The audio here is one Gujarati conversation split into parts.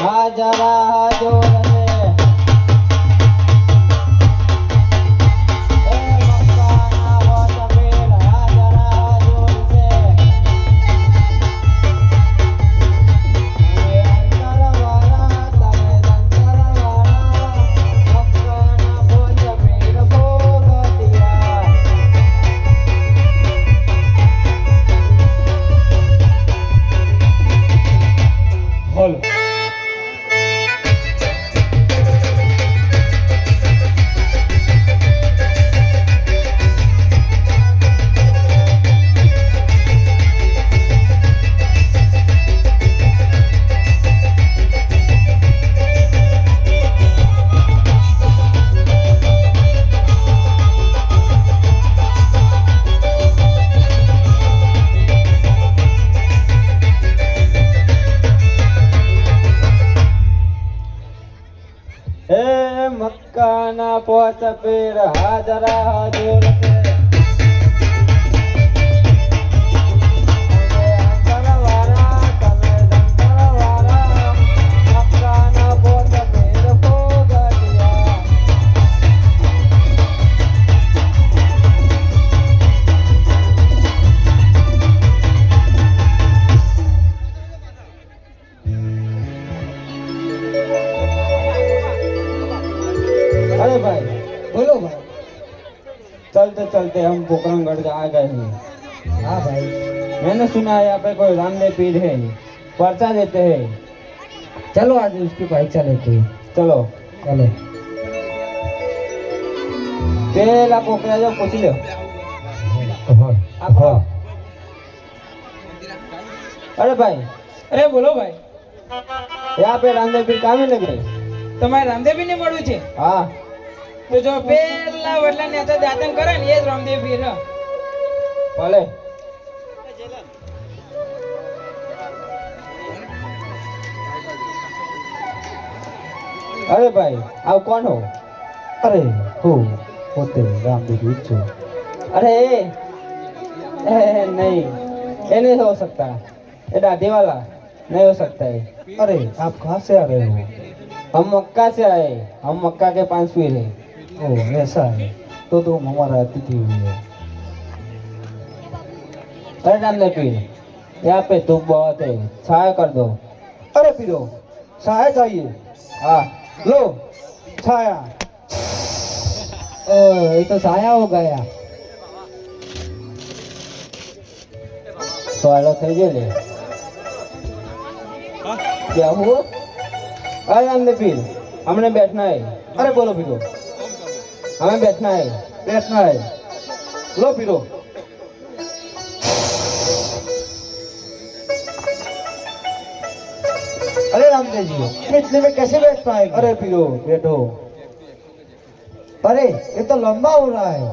હાજરા જોર પોચ પીર હાજરા હાજર છે चलते चलते हम पोखरणगढ़ आ गए हैं हाँ भाई मैंने सुना है यहाँ पे कोई रामदेव पीर है पर्चा देते हैं चलो आज उसकी परीक्षा लेते हैं चलो चलो પેલા પોકરા જો પૂછી લો हाँ આપો અરે ભાઈ અરે બોલો ભાઈ यहाँ पे रामदेव पीर કામે લગે તમારે રામદેવ ને મળવું છે હા તો જો પેલા વડલા નેતા દાતન કરે ને એ જ રામદેવ પીર હ. ભલે અરે ભાઈ આવ કોણ હો अरे हो होते रामदेव जी जो अरे ए, ए, नहीं ये नहीं हो सकता ये दादी वाला नहीं हो सकता है अरे आप कहाँ से आ रहे हो हम मक्का से आए हम मक्का के पांच पीर हैं ओ ऐसा है तो तुम हमारा अतिथि हुई है अरे रामदेव पीर यहाँ पे धूप बहुत है छाया कर दो अरे पीरो छाया चाहिए हाँ लो छाया ओ ये तो छाया हो गया सवालो થઈ ગયો લે क्या हुआ अरे रामदेव पीर हमने बैठना है अरे बोलो पीरो हमें बैठना है बैठना है लो पीरो अरे रामदेव जी इतने में कैसे बैठ पाएंगे अरे पीरो बैठो अरे ये तो लंबा हो रहा है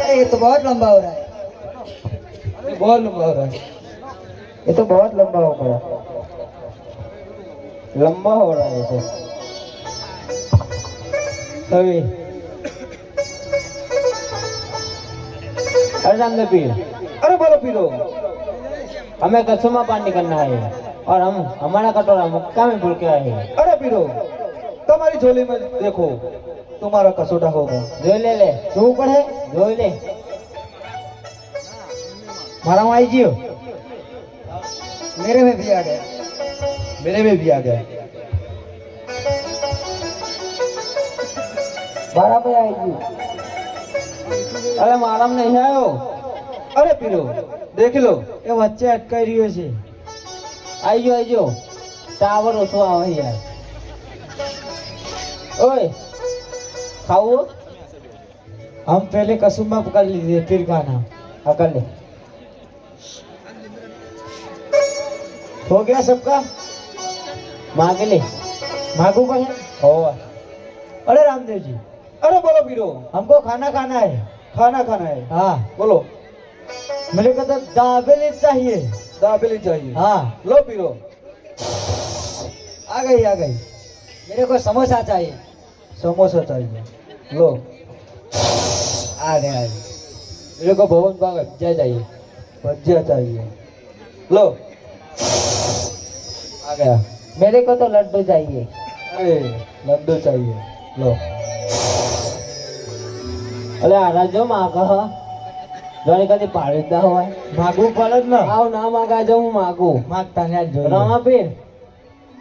अरे ये तो बहुत लंबा हो रहा है ये बहुत लंबा हो रहा है ये तो बहुत लंबा हो गया लंबा हो रहा है इसे अरे अरे रामदेव पीर अरे बोलो पीरो हमें कछुमा पान निकलना है और हम हमारा कटोरा मक्का में भूल के आए हैं अरे पीरो तुम्हारी झोली में देखो तुम्हारा कसोटा होगा जो ले ले जो ऊपर है जो ले मारा आई जियो मेरे में भी आ गया मेरे में भी आ गया बारह पे आएगी अरे माराम नहीं आयो અરે પીરો દેખ લો એ વચ્ચે અટકાઈ રહ્યો છે આઈજો આઈજો ટાવર ઓછો આવે યાર ઓય ખાવું हम पहले कसुम्बा कर लीजिए फिर खाना હા કર લે हो गया सबका માગે લે मागू का है હો अरे रामदेव जी अरे बोलो पीरो हमको खाना खाना है खाना खाना है हाँ बोलो मेरे को तो दाबेली चाहिए दाबेली चाहिए हाँ लो पीरो आ गई आ गई मेरे को समोसा चाहिए समोसा चाहिए लो आ गए आ गए मेरे को भवन बाग जा जाइए भजिया चाहिए लो आ गया मेरे को तो लड्डू चाहिए अरे लड्डू चाहिए लो અલે આરા જો માગ હ જોને કદી પાડી જ ના હોય मागू પડે જ ને આવ ના માગા જો હું માગું मागता ने जो રમા પીર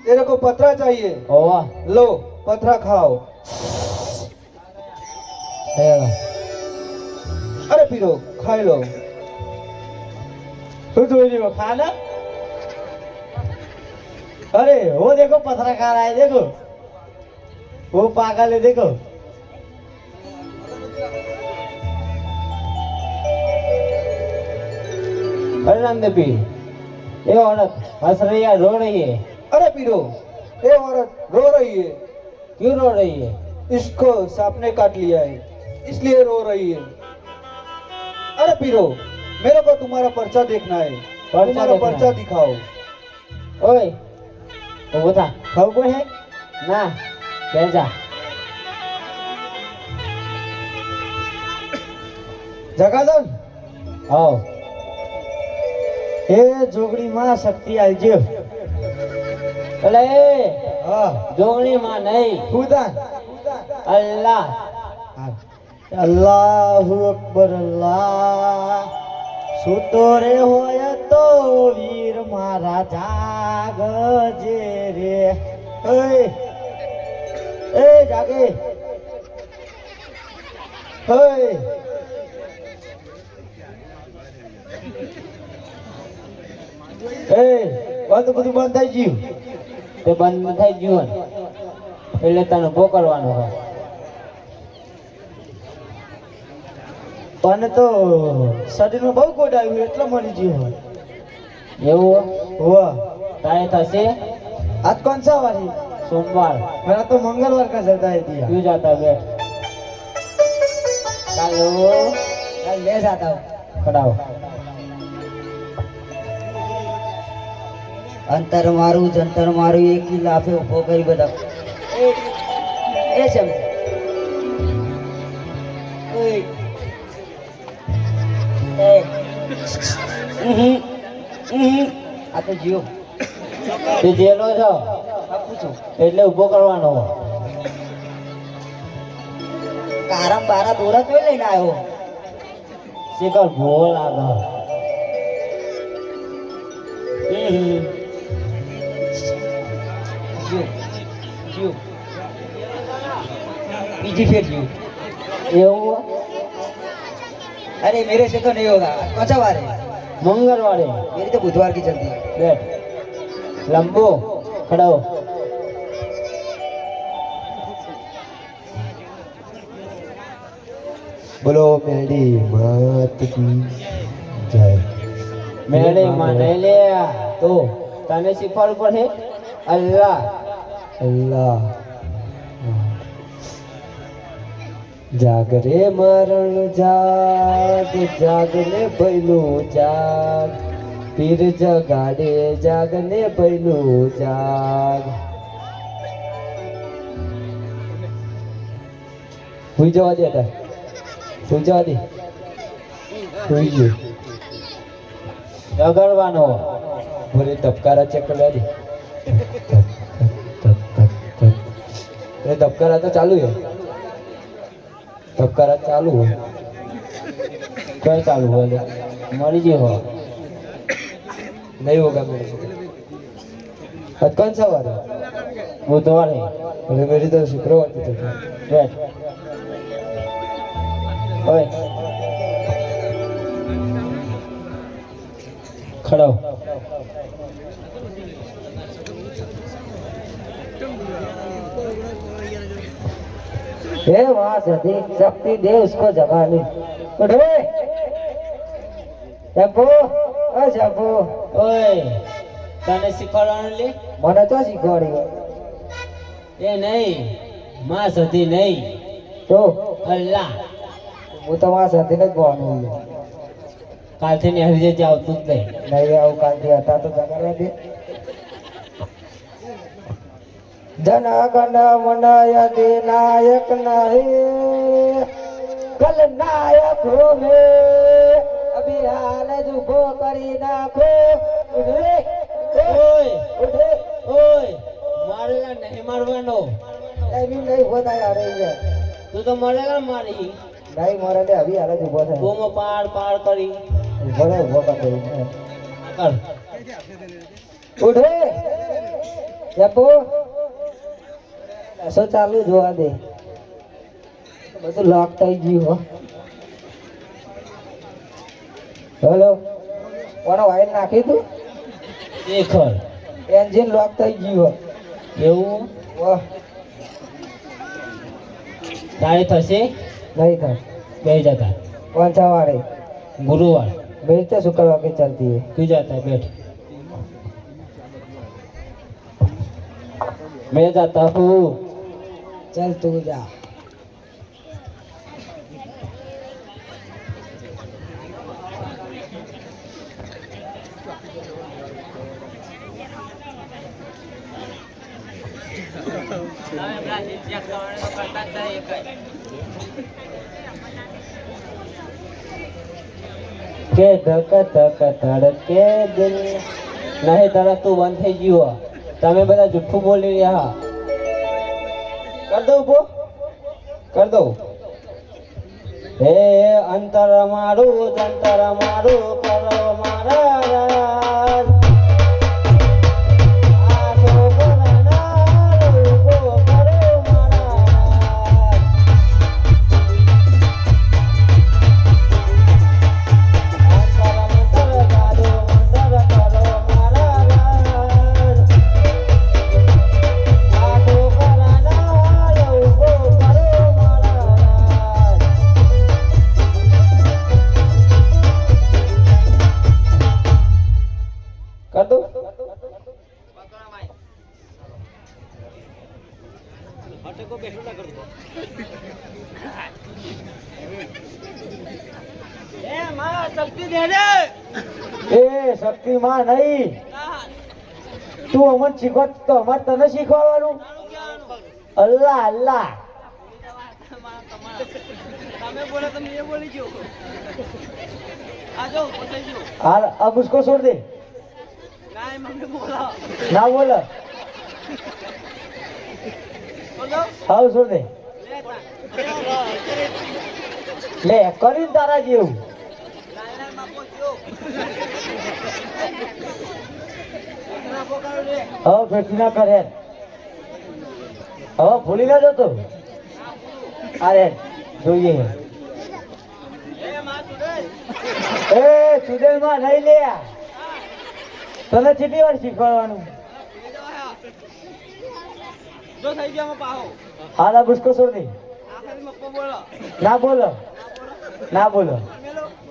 तेरे को पतरा चाहिए ઓવા लो पतरा खाओ अरे पीरो खाई लो तू तो नहीं वो खाना अरे वो देखो पथरा खा रहा है देखो वो पागल है देखो અરે રામદેવ પીર એ औरत हंस रही है रो रही है अरे पीरो ये औरत रो रही है क्यों रो रही है इसको सांप ने काट लिया है इसलिए रो रही है अरे पीरो मेरे को तुम्हारा पर्चा देखना है पर्चा तुम्हारा देखना पर्चा है। दिखाओ ઓય ઊભો થા खाओ को है ના બેસા જગાદન આવ એ જોગડી માં શક્તિ આલજો. એટલે હા. જોગણી માં નહીં. ખુદા અલ્લાહ. અલ્લાહુ અકબર અલ્લાહ. સુતો રે હોય તો વીર મારા જાગ જે રે. એ જાગે. ઓય એ વાત બધું બંધ થઈ ગયું. તે બંધ થઈ ગયું એટલે તને ઊભો કરવાનો હોય. પણ તો શરીરમાં બહુ ગોડ આવ્યું એટલે મરી ગયું હોય. એવું હોવા તારે થશે? આજ કોણ સા વારી સોમવાર. મેરા તો મંગળવાર કા જતા હે દિયા ક્યું બે ચાલો. લે જાતા કડાવો. અંતર મારું જંતર મારું, એક લાફે ઊભો કરી બધા. એ છે આ તો જીઓ. તે જેલો છો? એટલે ઊભો કરવાનો કારમ બારા દોરા જોઈ લઈને આવ્યો. શીખર આગળ. લાગે जियो फिर जियो ये हुआ अरे मेरे से तो नहीं होगा। कौन सा वार है? मंगलवार मेरी तो बुधवार की चलती है। बैठ लंबो खड़ा हो। बोलो मेरी मात की जय। मेरे माने ले तो तने सिपर पर है? અલ્લાહ. અલ્લાહ. જાગ રે મરણ જાગ ને ભયનું જાગ. પીર જગાડે જાગને ભયનું જાગ. સુઈ જવા દે હતા સુઈ જવા દે સુઈ ગયું. રગડવાનો ભલે ધબકારા ચેક કરવા દે એ ધબકારા તો ચાલુ છે. ધબકારા ચાલુ હોય. કઈ ચાલુ હોય મળી ગયો હો નહીં હોગા મળી શકે. કન સવારે? બુધવારે. એટલે મેરી તો શુક્રવારથી બેઠ. ખડાવ हे वहां से देख शक्ति दे उसको जगा ले उठे जब्बो ओ जब्बो ઓય તને શીખવાડવાનું લે મને તો શીખવાડ્યું એ નહીં માં સધી નહીં તો અલ્લાહ હું તો મારા સાથેને જ ભણવું કાલથી ને હરિજે જ આવતું જ નહીં નહીં આવું કાલથી હતા તો જગાડવા દે જનગણ મનય નાયક નહીં. કલ નાયક હોવે. અભી હાલ જ ઊભો કરી નાખો. ઉઠે. ઓય. ઉઠે. ઓય. મારેલા નહીં મારવાનો. એવી નહીં હોતા યાર એ તું તો મારેલા મારી. નહીં મારે તે અભી હાલ જ ઊભો થાય. ગોમો પાર પાર કરી. ભલે ઊભો કરી કર. ઉઠે. યકો એસો ચાલુ જોવા દે બધું લોક થઈ ગયું હો હેલો કોનો વાયર નાખી તું દેખર એન્જિન લોક થઈ ગયું એવું હો વાહ તારે થશે નહીં થાય બે જતા પંચા વાળે ગુરુવાર बेचते शुक्रवार की चलती है તું જાતા બેઠ मैं जाता हूँ ચાલ તું જા. કે ધક ધક ધડકે દિલ. નહીં ધડકતું બંધ થઈ ગયું તમે બધા જુઠ્ઠું બોલી રહ્યા. કર દઉં ઊભો કર દઉં. હે અંતર મારું જંતર મારા અટકો તું અમન શીખવા તો તને શીખવાડવાનું? અલ્લાહ અલ્લાહ આ ગુસ્કો છોડ દે. ના બોલો. આવ શું દે લે કરી તારા જેવું. હવે ના કરે. હવે ભૂલી ના જતો. અરે જોઈએ. એ સુદેલમાં નહીં લે. તને કેટલી વાર શીખવાડવાનું? હાલ આ બુસકો છોડ દે ના બોલો. ના બોલો.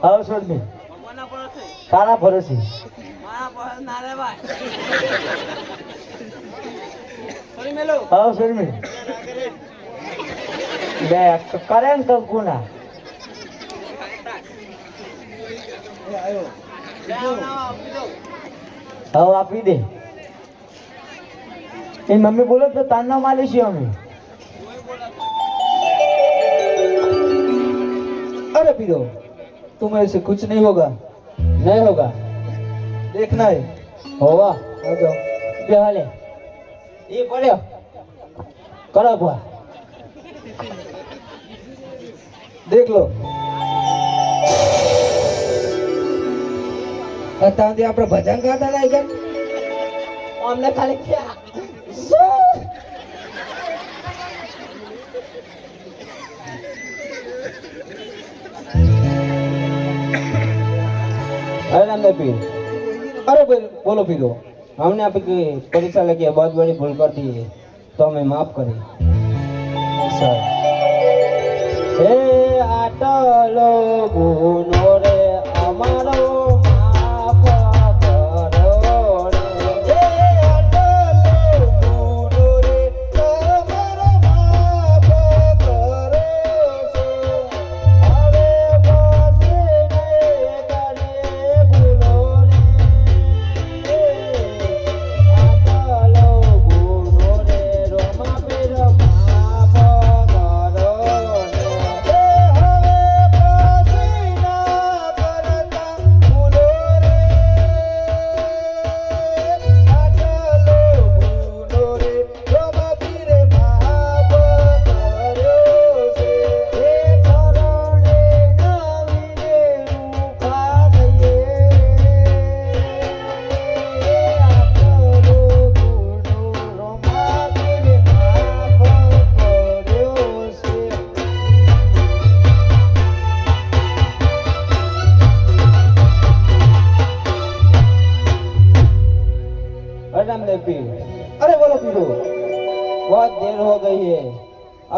હવે છોડ દે તારા ભરોસે હવે છોડ મે બે કરે ને કંકુ ના હવે આપી દે એ મમ્મી બોલો તો તારના માલીશું અમે अरे पी दो तुम ऐसे कुछ नहीं होगा नहीं होगा देखना है होगा हो जाओ बेहाल है ये बोले करा हुआ देख लो અત્યારથી આપણે ભજન ગાતા હતા કે અમને ખાલી ક્યાં अरे रामदेव पीर अरे भाई, बोलो पीरो हमने आपकी परीक्षा लगी है बहुत बड़ी भूल कर दी है तो हमें माफ करें सर हे આટલો ગુનો રે અમારો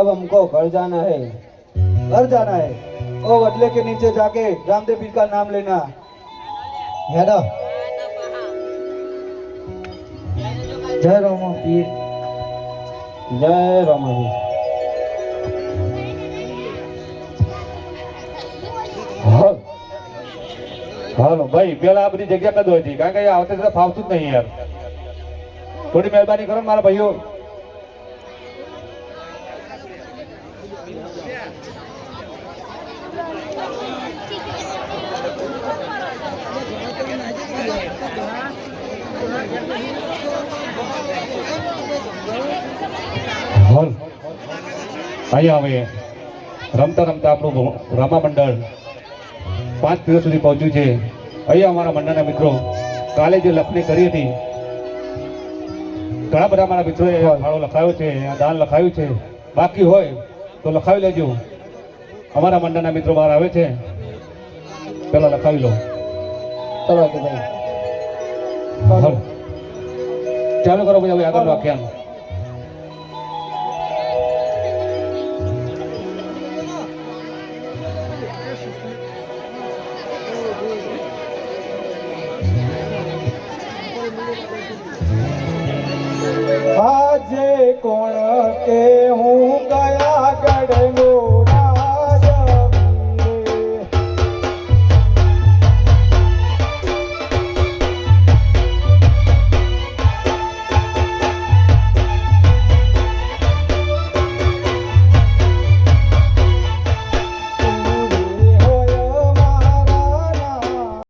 अब हमको घर जाना है घर जाना है ओ वडले के नीचे जाके रामदेव पीर का नाम लेना हेलो जय राम पीर जय रामाजी હાલ હાલો ભાઈ પેલા આ બધી જગ્યા કદ હતી કારણ કે અહીંયા આવતે જતા ફાવતું જ નહીં યાર થોડી મહેરબાની કરો ને મારા ભાઈઓ અહીંયા હવે રમતા રમતા આપણું રમા મંડળ પાંચ દિવસ સુધી પહોંચ્યું છે. અહીંયા અમારા મંડળના મિત્રો કાલે જે લખણી કરી હતી ઘણા બધા મારા મિત્રોએ ફાળો લખાયો છે દાન લખાયું છે. બાકી હોય તો લખાવી લેજો. અમારા મંડળના મિત્રો બહાર આવે છે. પેલા લખાવી લો. ચાલો ચાલુ કરો ભાઈ હવે આગળ વાક્યાનું